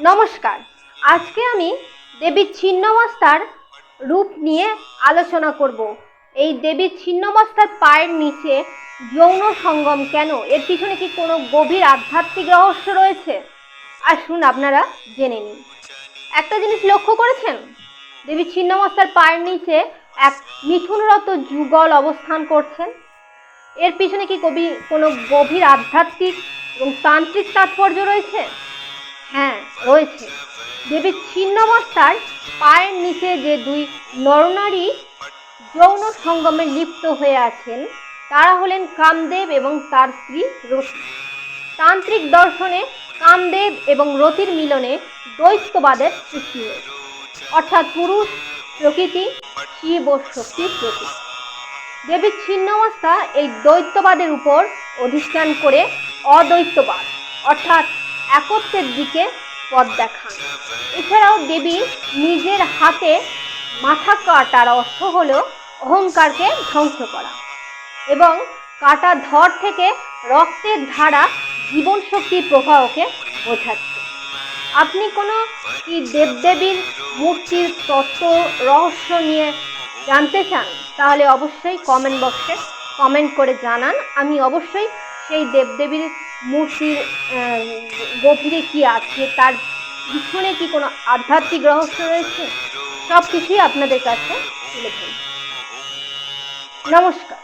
নমস্কার। আজকে আমি দেবীর ছিন্নমস্তার রূপ নিয়ে আলোচনা করব। এই দেবীর ছিন্নমস্তার পায়ের নিচে যৌন সঙ্গম কেন? এর পিছনে কি কোনো গভীর আধ্যাত্মিক রহস্য রয়েছে? আসুন আপনারা জেনে নিন। একটা জিনিস লক্ষ্য করেছেন? দেবী ছিন্নমস্তার পায়ের নিচে এক মিথুনরত যুগল অবস্থান করছেন। এর পিছনে কি কবি কোনো গভীর আধ্যাত্মিক এবং তান্ত্রিক তাৎপর্য রয়েছে? হ্যাঁ রয়েছে। দেবীর ছিন্নমস্তার পায়ের নিচে যে দুই নরনারী যৌন সঙ্গমে লিপ্ত হয়ে আছেন, তারা হলেন কামদেব এবং তার স্ত্রী রতি। তান্ত্রিক দর্শনে কামদেব এবং রতির মিলনে দ্বৈতবাদের সৃষ্টি হয়েছে। অর্থাৎ পুরুষ, প্রকৃতি, শিব ও শক্তির প্রতীক। দেবীর ছিন্নমস্তা এই দ্বৈতবাদের উপর অধিষ্ঠান করে অদ্বৈতবাদ, অর্থাৎ একত্বের দিকে পথ দেখান। এছাড়াও দেবী নিজের হাতে মাথা কাটার অর্থ হল অহংকারকে ধ্বংস করা এবং কাটা ধর থেকে রক্তের ধারা জীবন শক্তির প্রবাহকে বোঝাচ্ছে। আপনি কোনো কি দেবদেবীর মূর্তির তত্ত্ব, রহস্য নিয়ে জানতে চান, তাহলে অবশ্যই কমেন্ট বক্সে কমেন্ট করে জানান। আমি অবশ্যই সেই দেবদেবীর মূর্তির গভীরে কি আছে, তার পিছনে কি কোনো আধ্যাত্মিক রহস্য রয়েছে? সব কিছুই আপনাদের কাছে তুলে নমস্কার।